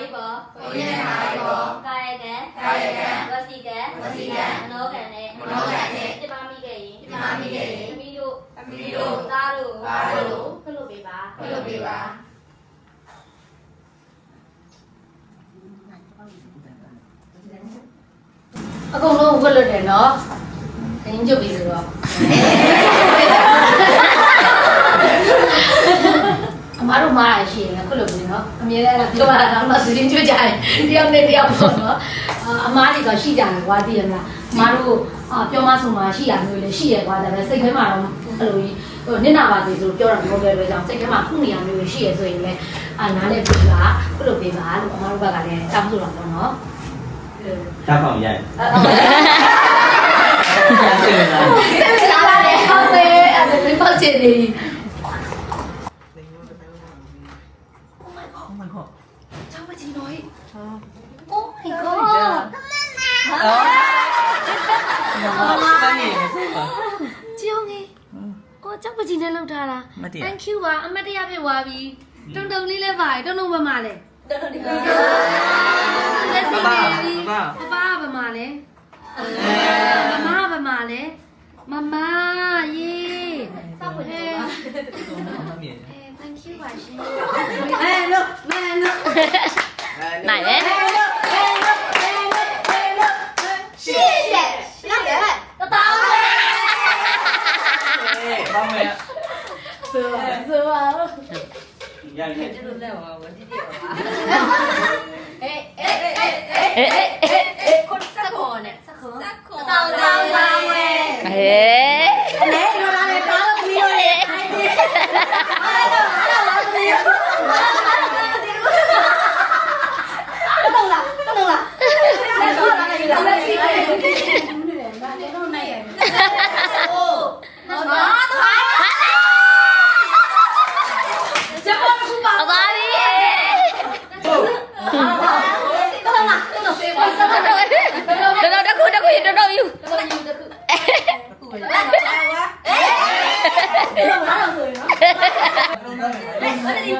ဟိဘောဘုန်းကြီးနဲ့ဟာရီဘောကာယကံကာယကံဝစီကံဝစီကံမနောကံနဲ့မနောကံနဲ့ပြမမိခဲ့ရင်ပြမမိခဲ့ရင်သမီးတို့သမီးတို့သားတို့သားတို့ခလုတ်ပေးပါပြုလုပ်ပေးပါအကုန်လုံးဝတ်လွတ်တယ်နော်။တင်းကျုပ်ပြီဆိုတော့အမားတို့မားရ ရှိရင်ခုလိုပြီနော်။အမြဲတမ်းပြောရတာမှသတင်းကျွကြတယ်။တယောက်နဲ့တယောက်ပေါ့နော်။အာအမားတွေကရှိကြတယ်ကွာသိရမလား။အမားတို့အာပြောမဆုံးမှာရှိရမျိုးလေရှိရကွာဒါပေမဲ့စိတ်ထဲမှာတော့အဲ့လိုကြီးဟိုနစ်နာပါစေဆိုပြောတာမဟုတ်တဲ့အတွက်ကြောင့်စိတ်ထဲမှာခုနေရမျိုးရှိရဆိုရင်လည်းအာနားနဲ့ပြပါခုလိုပြပါလို့အမားတို့ဘက်ကလည်းတောင်းဆိုတော့ပေါ့နော်။တားဖောင်ရိုက်လာလာလေဟုတ်တယ်အဲ့ဒါလေးပေါ့ချင်နေ Oh my god ချောင်းမကြီးတော့ Oh my god မမီးဆိုပါကြောင်းကြီးအော်ချောင်းမကြီးနဲ့လောက်ထားတာ မတည့် Thank you ပါအမတ်တရားဖြစ်သွားပြီတုံတုံလေးလည်းပါတယ်တုံတုံဘယ်မှာလဲတော်တော်ဒီကလက်စီနေပြီပပပပဘယ်မှာလဲမမဘယ်မှာလဲမမယေစောက်ဖွင့်နေပါ မမီးအဲ Thank you ပါရှင်မဲလို့မဲလို့နိုင်တယ်ရှေ့ရက်ရတယ်တတောင်းလေဘာမဲဆိုဆိုပါရိုက်ရိုက်ဒီလိုလဲပါဝတိတိပါအေးအေးအေးအေးအေးအေးအေးအေးခွန်းစက်ခွန်နဲ့စက်ခွန်စက်ခွန်တောင်းတောင်းတောင်းဝဲ ဟေး အနေရောလာလေတောင်းလို့ပြီးရောလေအဲ့ဒီအဲ့တော့အဲ့တော့လာပြီးရောတော့လာတော့လာလက်တော့လာနေလာလက်ရှိနေတယ်ဘာလဲတော့နိုင်ရအိုးမသာတော့ကျမကဘာ အပါပြီ တော့လာတော့ဆေးပါ တော်တော်တခုတခုတော်တော်ယူတော့ယူတစ်ခုလာလာအေးတော့လာတော့ဆိုရင်နော်လုံးလုံးအဲ့ဒီ